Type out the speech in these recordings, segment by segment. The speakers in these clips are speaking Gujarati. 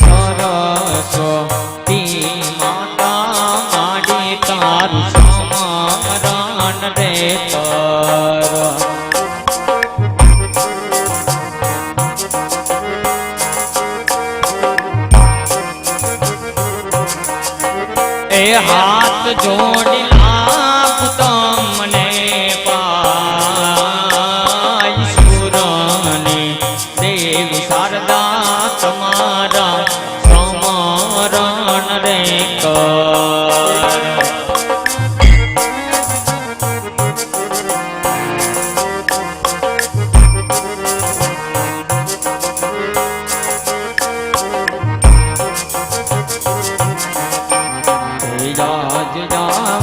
સરસ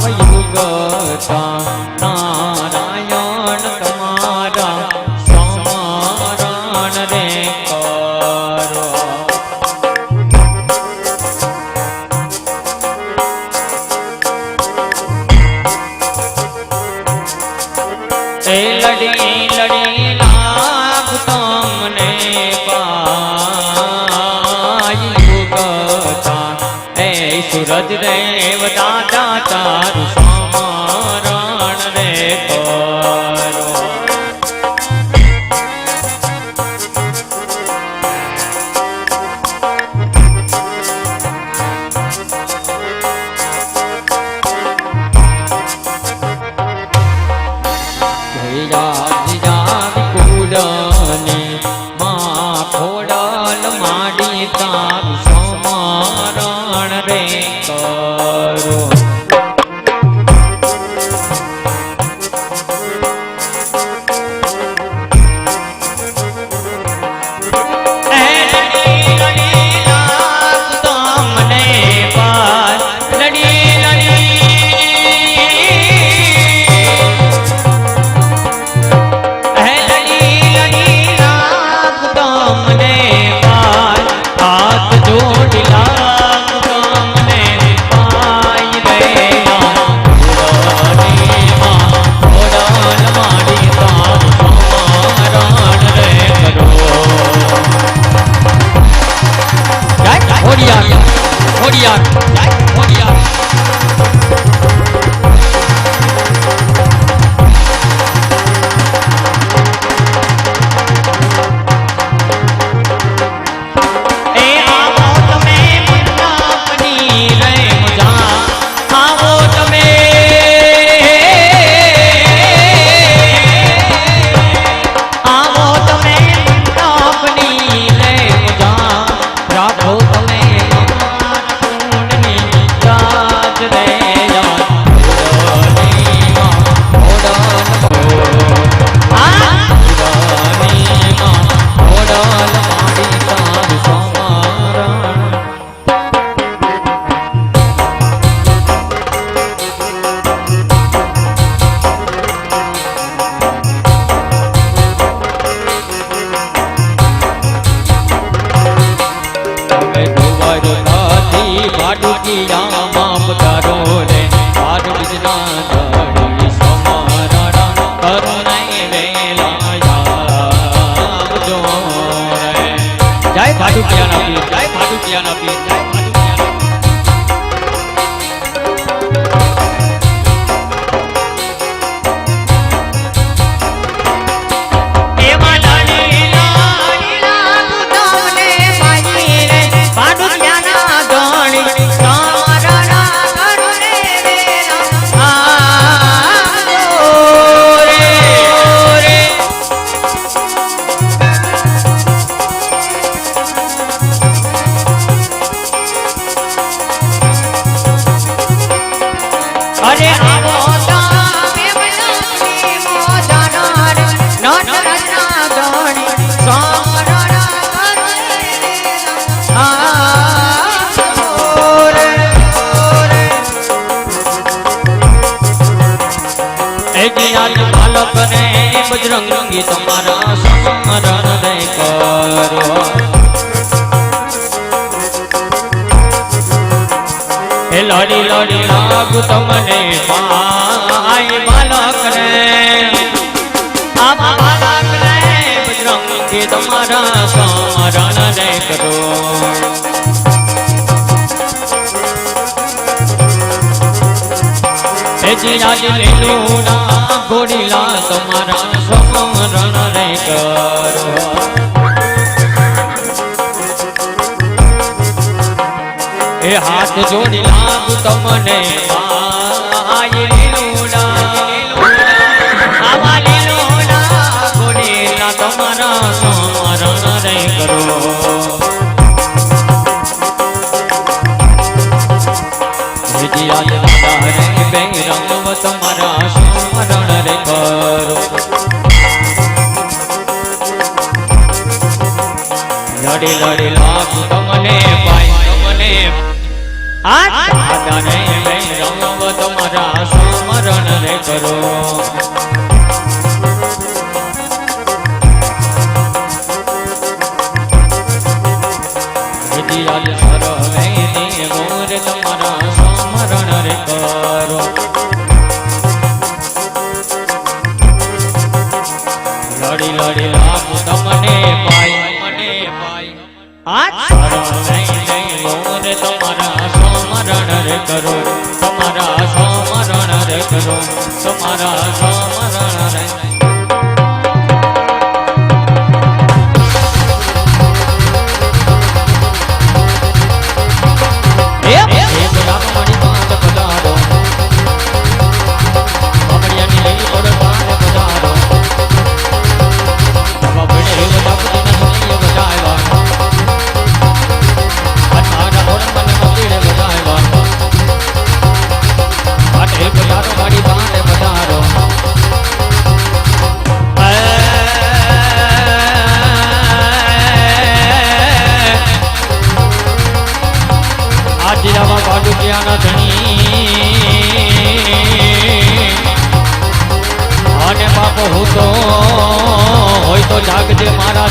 રામ યુગતા નારાયણ તમારા સમારણ રે કરો એ લડી લડી લાભ તમને પાય દેવતા கோடியார் ya આજ બાલક ને બજરંગી તમારા સ્મરણ ને કરો. હે લડી લડી, લાગ તમને પાય બાલક ને. તમારા સ્મરણ ને કરો. જી રાજ ઘોડીલા તમારા સમરણ રે કરો. એ હાથ જોડી લાભ તમને. આઈ લીલું સ્મરણ રે કરો તમારા સ્મરણ રે કરો લડી લડી લાભ તમને પાય મને પાય આ તમારા સ્મરણ રે કરો મારા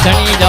等你一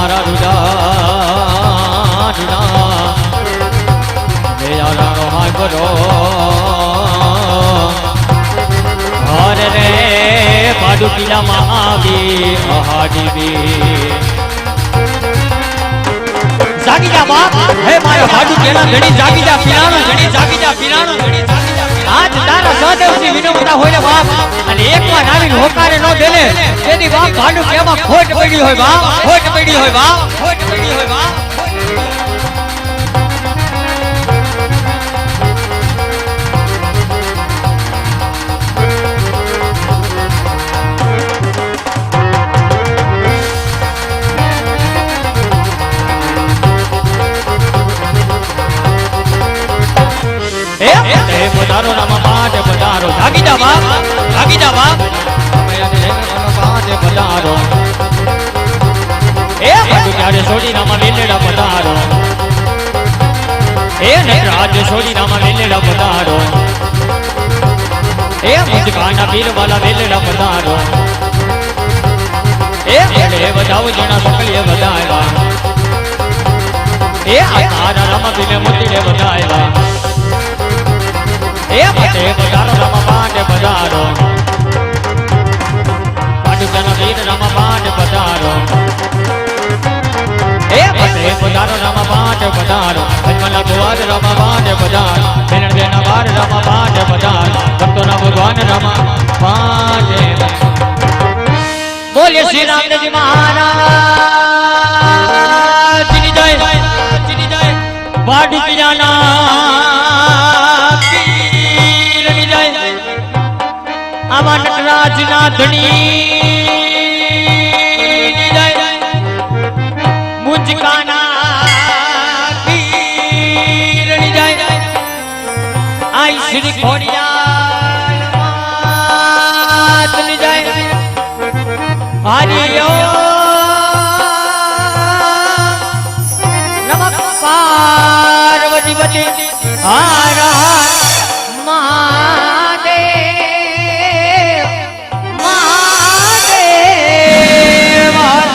મારા રૂડા યારાનો હાય કરો હર રે પાડુ પીલામાં આવી અહાડી જાગી જા બાપ. હે મારો ભાડુ કેલા ઘણી જાગી જા પીરાણો ઘણી જાગી જા પીરાણો ઘણી જાગી જા. આજ તારા સહદેવની વિનમ્રતા હોય ને બાપ. અને એકવાર આવીને હોકારે નો દે ને તેની બાપ ભાડુ કેમાં ખોટ પડી હોય બા. ખોટ પડી હોય બા. ખોટ પડી હોય બાપ નટરાજ છોડી રામા વેલેડા પધારો. હે મુજકાના પીર વાલા વેલેડા પધારો. હે ભલે બજાવ જેના સકલીએ બધાવ્યા હે આ તારા રામા પીને મોતીને બધાવ્યા એ માટે બજારો રામા પાંડે બજારો પાટુજાના વીર રામા પાંડે બજારો એ માટે બજારો રામા પાંડે બજારો અજમલા ગોવાલ રામા પાંડે બજારો બેનર બાર, રામા પાંડે બજારો ભક્તોના ભગવાન રામા પાંચ બોલે શ્રી રામજી મહારાજ જય. જય વાડી પિયાના પીરની જય. આવા નટરાજના ધણી આઈ શ્રી માતની જય. હરિયો હા. પાર્વતી પતિ હર.